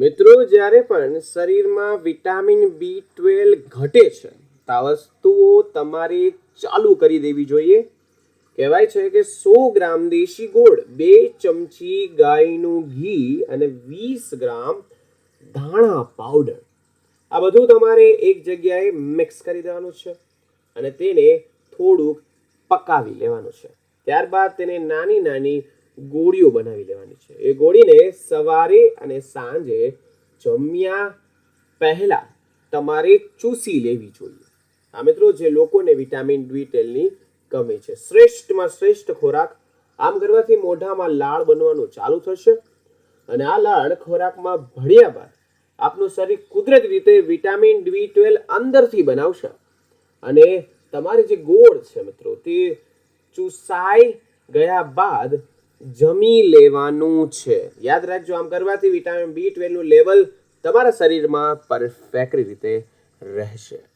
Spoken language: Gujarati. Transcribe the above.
મિત્રો, જ્યારે પણ શરીરમાં વિટામિન બી ટ્વેલ્વ ઘટે છે તો વસ્તુઓ તમારે ચાલુ કરી દેવી જોઈએ. કહેવાય છે કે સો ગ્રામ દેશી ગોળ, બે ચમચી ગાયનું ઘી અને વીસ ગ્રામ ધાણા પાવડર. આ બધું તમારે એક જગ્યાએ મિક્સ કરી દેવાનું છે અને તેને થોડુંક પકાવી લેવાનું છે. ત્યારબાદ તેને નાની નાની ગોળીઓ બનાવી લેવાની છે. એ ગોળીને સવારે અને સાંજે જમ્યા પહેલા તમારે ચૂસી લેવી જોઈએ. આ મિત્રો જે લોકોને વિટામિન ડી તેલની કમી છે. શ્રેષ્ઠમાં શ્રેષ્ઠ ખોરાક આમ કરવાથી મોઢામાં લાળ બનવાનું ચાલુ થશે અને આ લાળ ખોરાકમાં ભળ્યા બાદ આપનું શરીર કુદરતી રીતે વિટામિન ડી ટ્વેલ્વ અંદરથી બનાવશે. અને તમારે જે ગોળ છે મિત્રો તે ચૂસાઈ ગયા બાદ જમી લેવાનું છે. યાદ રાખજો, આમ કરવાથી વિટામિન બી ટ્વેલ્વનું લેવલ તમારા શરીરમાં પરફેક્ટ રીતે રહેશે.